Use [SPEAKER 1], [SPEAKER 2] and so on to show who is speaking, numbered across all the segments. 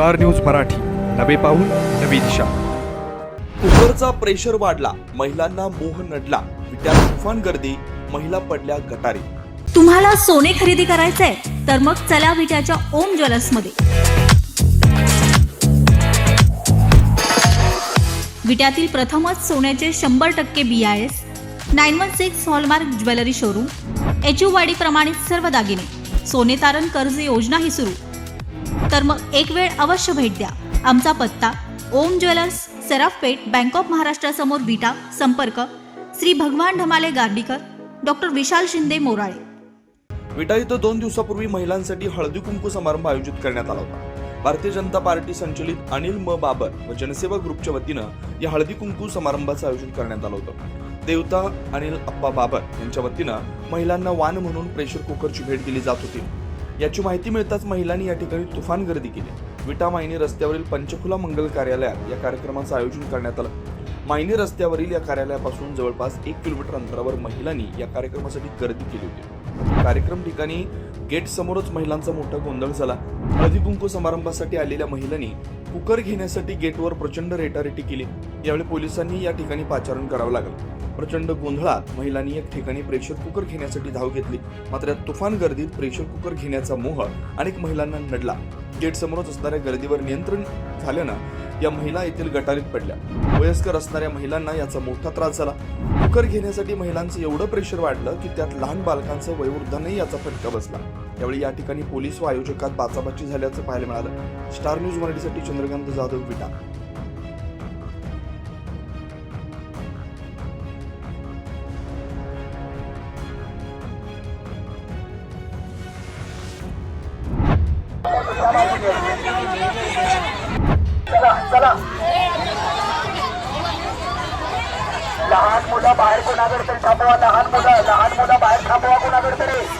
[SPEAKER 1] Star news Marathi. नवे पाऊल नवी दिशा.
[SPEAKER 2] कुकरचा प्रेशर वाढला महिलांना मोह नडला. विट्यात तुफान गर्दी महिला पडल्या गटारी.
[SPEAKER 3] तुम्हाला सोने खरेदी करायचंय तर मग चला विट्याच्या ओम ज्वेलर्समध्ये विट्यातील प्रथमच सोन्याचे शंभर टक्के B I S nine one six hallmark jewellery showroom H वाडी प्रमाणित सर्व दागिने सोने तारण कर्ज योजनाही सुरू. तर मग एक वेळ अवश्य भेट द्या. आमचा पत्ता ओम ज्वेलर्स सराफपेठ बँक ऑफ महाराष्ट्रासमोर विटा संपर्क श्री भगवान ढमाले गार्डीकर डॉक्टर विशाल शिंदे मोराळे.
[SPEAKER 2] विटा इथं दोन दिवसापूर्वी महिलांसाठी हळदी कुंकू समारंभ आयोजित करण्यात आला होता. भारतीय जनता पार्टी संचलित अनिल म. बाबर व जनसेवा ग्रुपच्या वतीनं या हळदी कुंकू समारंभाचं आयोजन करण्यात आलं होतं. देवता अनिल अप्पा बाबर यांच्या वतीनं महिलांना वान म्हणून प्रेशर कुकरची भेट दिली जात होती. याची माहिती मिळताच महिलांनी या ठिकाणी तुफान गर्दी केली. विटा मायनी रस्त्यावरील पंचकुला मंगल कार्यालयात या कार्यक्रमाचं आयोजन करण्यात आलं. मायनी रस्त्यावरील या कार्यालयापासून जवळपास एक किलोमीटर अंतरावर महिलांनी या कार्यक्रमासाठी गर्दी केली होती. कार्यक्रम ठिकाणी गेट समोरच महिलांचा मोठा गोंधळ झाला. हळदी कुंकू समारंभासाठी आलेल्या महिलांनी कुकर घेण्यासाठी गेटवर प्रचंड रेटारेटी केली. यावेळी पोलिसांनी या ठिकाणी पाचारण करावं लागलं. प्रचंड गोंधळात महिलांनी एक ठिकाणी प्रेशर कुकर घेण्यासाठी धाव घेतली. मात्र या तुफान गर्दीत प्रेशर कुकर घेण्याचा मोह अनेक महिलांना नडला. गेट समोरच असणाऱ्या गर्दीवर नियंत्रण झाल्यानं या महिला येथील गटारीत पडल्या. वयस्कर असणाऱ्या महिलांना याचा मोठा त्रास झाला. कुकर घेण्यासाठी महिलांचं एवढं प्रेशर वाढलं की त्यात लहान बालकांचं वयोवृद्धांनाही याचा फटका बसला. यावेळी या ठिकाणी पोलीस व आयोजकात बाचाबाची झाल्याचं पाहायला मिळालं. स्टार न्यूज मराठीसाठी चंद्रकांत जाधव विटा.
[SPEAKER 4] लहान मुलं बाहेर कोणाकडे तरी थांबवा लहान मुलं लहान मुलं बाहेर थांबवा कोणाकडे तरी.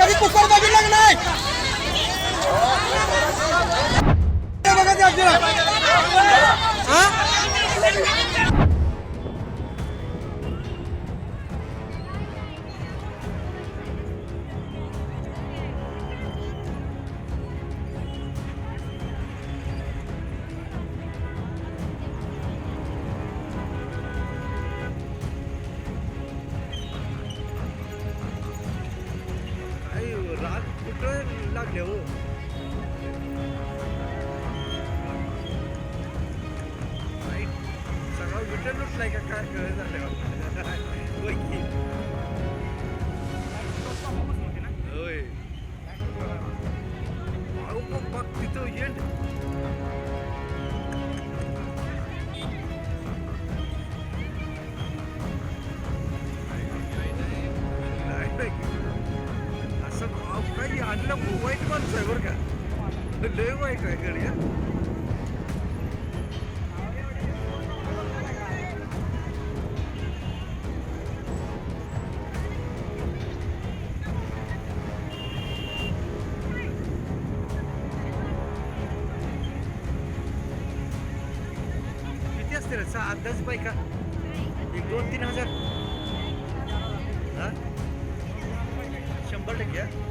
[SPEAKER 5] कधी कुकर बघितलं बघा ते आपल्याला कुठं लागले हो सगळं विठ्ठल लुटलाय का काय कळ झालं लय वाईट आहे गडी किती असते रे सहा अंदाज बायका एक दोन तीन हजार. हां? शंभर टक्के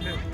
[SPEAKER 5] 对